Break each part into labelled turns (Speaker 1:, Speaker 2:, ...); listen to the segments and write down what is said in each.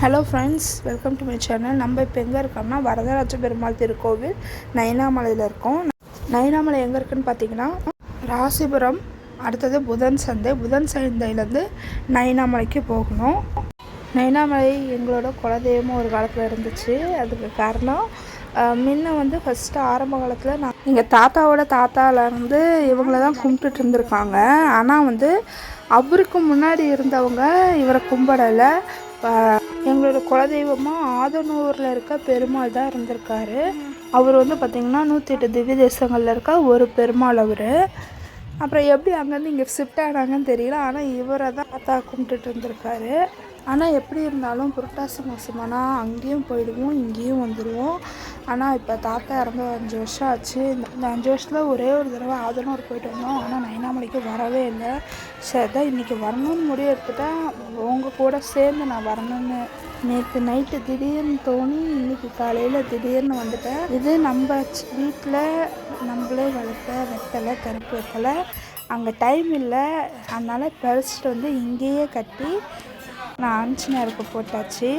Speaker 1: Hello friends welcome to my channel நம்ம இப்போ எங்கே இருக்கோம்னா வரதராஜ பெருமாள் திருக்கோவில் நயனாமலையில் இருக்கோம். நயனாமலை எங்கே இருக்குன்னு பார்த்தீங்கன்னா ராசிபுரம் அடுத்தது புதன் சந்தை. புதன் சந்தையிலேருந்து நயனாமலைக்கு போகணும். நயனாமலை எங்களோட குலதெய்வமும் ஒரு காலத்தில் இருந்துச்சு. அதுக்கு காரணம் முன்ன வந்து ஃபஸ்ட்டு ஆரம்ப காலத்தில் நான் எங்கள் தாத்தாவோட தாத்தாவிலேருந்து இவங்கள தான் கும்பிட்டுட்டு இருந்திருக்காங்க. ஆனால் வந்து அவருக்கு முன்னாடி இருந்தவங்க இவரை கும்பிடலை. எங்களோட குலதெய்வமாக ஆதனூரில் இருக்க பெருமாள் தான் இருந்திருக்காரு. அவர் வந்து பார்த்திங்கன்னா நூற்றி எட்டு திவ்ய தேசங்களில் இருக்க ஒரு பெருமாள் அவர். அப்புறம் எப்படி அங்கேருந்து இங்கே ஷிஃப்ட் ஆனாங்கன்னு தெரியல. ஆனால் இவரை தான் தாத்தா கும்பிட்டுட்டு இருந்திருக்காரு. ஆனால் எப்படி இருந்தாலும் புரட்டாசி மாதமானால் அங்கேயும் போயிடுவோம் இங்கேயும் வந்துடுவோம் ஆனால் இப்போ தாத்தா இறந்து அஞ்சு வருஷம் ஆச்சு. இந்த அஞ்சு வருஷத்தில் ஒரே ஒரு தடவை ஆதனூர் போயிட்டு வந்தோம். ஆனால் நைனாமலைக்கு வரவே இல்லை. சரி தான் இன்றைக்கி வரணும்னு முடிவு எடுத்துட்டேன். உங்கள் கூட சேர்ந்து நான் வரணும்னு. நேற்று நைட்டு திடீர்னு தோணி இன்றைக்கி காலையில் திடீர்னு வந்துட்டேன். இது நம்ம வீட்டில் நம்மளே வளர்த்த வெத்தலை கருப்பு வெத்தலை. அங்கே டைம் இல்லை. அதனால் பறிச்சிட்டு வந்து இங்கேயே கட்டி நான் ஆஞ்சநேயருக்கு போட்டாச்சு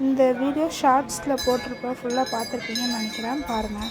Speaker 1: இந்த வீடியோ ஷார்ட்ஸில் போட்டிருப்போம் ஃபுல்லாக பார்த்துருப்பீங்கன்னு நினைக்கிறேன் பாருங்கள்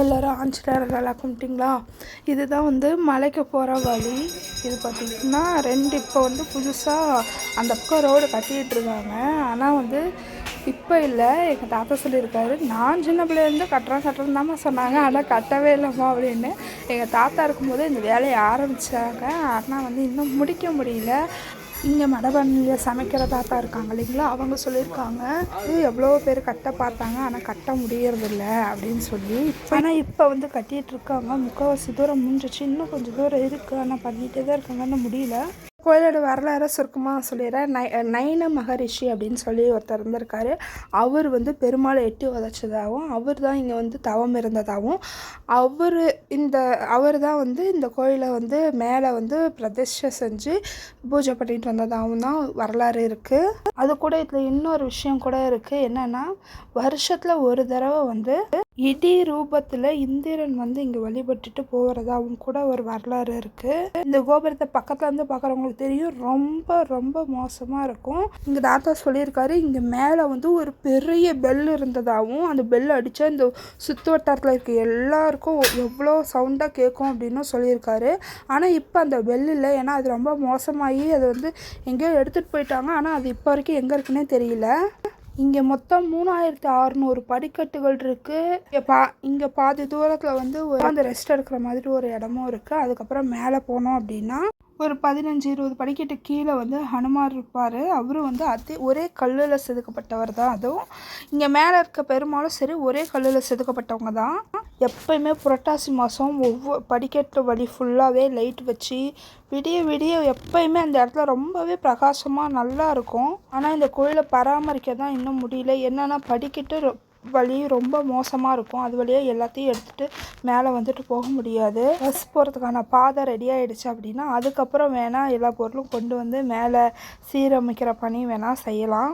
Speaker 1: எல்லோரும் ஆஞ்சநேயர் நல்லா கும்பிட்டிங்களா? இதுதான் வந்து மலைக்கு போகிற வழி. இது பார்த்திங்கன்னா ரெண்டு இப்போ வந்து புதுசாக அந்த பக்கம் ரோடு கட்டிக்கிட்டு இருக்காங்க. ஆனால் வந்து இப்போ இல்லை. எங்கள் தாத்தா சொல்லியிருக்காரு நான் சின்ன பிள்ளைலேருந்து கட்டுறேன் கட்டுறேன் தாம்மா சொன்னாங்க. ஆனால் கட்டவே இல்லைம்மா அப்படின்னு. எங்கள் தாத்தா இருக்கும்போது இந்த வேலையை ஆரம்பித்தாங்க ஆனால் வந்து இன்னும் முடிக்க முடியல. இங்கே மடபண்ணில் சமைக்கிற தாத்தா இருக்காங்க இல்லைங்களா? அவங்க சொல்லியிருக்காங்க இது எவ்வளோ பேர் கட்ட பார்த்தாங்க ஆனால் கட்ட முடியறதில்ல அப்படின்னு சொல்லி. ஆனால் இப்போ வந்து கட்டிகிட்டு இருக்காங்க. முக்கால்வாசி தூரம் முடிஞ்சிச்சு இன்னும் கொஞ்சம் தூரம் இருக்குது ஆனால் பண்ணிகிட்டே தான் இருக்காங்கன்னு முடியல. கோயிலோட வரலாறு சுருக்கமாக சொல்லிடுறேன். நை நைன மகரிஷி அப்படின்னு சொல்லி ஒருத்தர் இருந்திருக்காரு. அவர் வந்து பெருமாளை எட்டி உதச்சதாகவும் அவர் தான் இங்கே வந்து தவம் இருந்ததாகவும் அவர் இந்த அவர் தான் வந்து இந்த கோயிலை வந்து மேலே வந்து பிரதிஷ்டை செஞ்சு பூஜை பண்ணிட்டு வந்ததாகவும் தான் வரலாறு இருக்குது அது கூட இதில் இன்னொரு விஷயம் கூட இருக்குது என்னென்னா வருஷத்தில் ஒரு தடவை வந்து இடி ரூபத்தில் இந்திரன் வந்து இங்கே வழிபட்டுட்டு போகிறதாவும் கூட ஒரு வரலாறு இருக்குது இந்த கோபுரத்தை பக்கத்தில் இருந்து பார்க்குறவங்களுக்கு தெரியும். ரொம்ப ரொம்ப மோசமாக இருக்கும். இங்கே தாத்தா சொல்லியிருக்காரு இங்கே மேலே வந்து ஒரு பெரிய பெல் இருந்ததாகவும் அந்த பெல் அடித்தா இந்த சுற்று வட்டாரத்தில் இருக்க எல்லாருக்கும் எவ்வளோ சவுண்டாக கேட்கும் அப்படின்னு சொல்லியிருக்காரு. ஆனால் இப்போ அந்த பெல் இல்லை. ஏன்னா அது ரொம்ப மோசமாகி அது வந்து எங்கேயோ எடுத்துகிட்டு போயிட்டாங்க. ஆனால் அது இப்போ வரைக்கும் எங்கே இருக்குன்னே தெரியல. இங்கே மொத்தம் மூணாயிரத்தி அறநூறு படிக்கட்டுகள் இருக்குது இங்கே பா இங்கே பாதி தூரத்தில் வந்து ஒரு அந்த ரெஸ்ட் எடுக்கிற மாதிரி ஒரு இடமும் இருக்குது அதுக்கப்புறம் மேலே போனோம் அப்படின்னா ஒரு பதினஞ்சு இருபது படிக்கட்டு கீழே வந்து ஹனுமார் இருப்பார். அவரும் வந்து அதே ஒரே கல்லில் செதுக்கப்பட்டவர் தான். அதுவும் இங்கே மேலே இருக்க பெருமாளும் சரி ஒரே கல்லில் செதுக்கப்பட்டவங்க தான். எப்பயுமே புரட்டாசி மாதம் ஒவ்வொரு படிக்கட்டு வழி ஃபுல்லாகவே லைட் வச்சு விடிய விடிய எப்பயுமே அந்த இடத்துல ரொம்பவே பிரகாசமாக நல்லா இருக்கும். ஆனால் இந்த கோயிலை பராமரிக்க தான் இன்னும் முடியல. என்னென்னா படிக்கட்டு வழி ரொம்ப மோசமாக இருக்கும். அது வழியாக எல்லாத்தையும் எடுத்துகிட்டு மேலே வந்துட்டு போக முடியாது. பஸ் போகிறதுக்கான பாதை ரெடி ஆயிடுச்சு அப்படின்னா அதுக்கப்புறம் வேணால் எல்லா பொருளும் கொண்டு வந்து மேலே சீரமைக்கிற பணி வேணால் செய்யலாம்.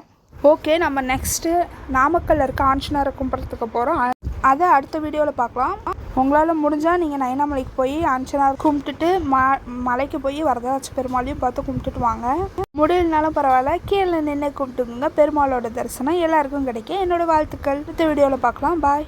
Speaker 1: ஓகே நம்ம நெக்ஸ்ட்டு நாமக்கல்ல இருக்க ஆஞ்சநேயரை கும்பிட்றதுக்கு போகிறோம் அதை அடுத்த வீடியோவில் பார்க்கலாம். உங்களால் முடிஞ்சால் நீங்கள் நயனாமலைக்கு போய் அஞ்சனார் கும்பிட்டுட்டு ம மலைக்கு போய் வரதராஜ பெருமாளையும் பார்த்து கும்பிட்டுட்டு வாங்க. முடியலனாலும் பரவாயில்ல. கீழே நின்று கும்பிட்டுங்க பெருமாளோட தரிசனம் எல்லாருக்கும் கிடைக்கும். என்னோடய வாழ்த்துக்கள். அடுத்த வீடியோவில் பார்க்கலாம். பாய்.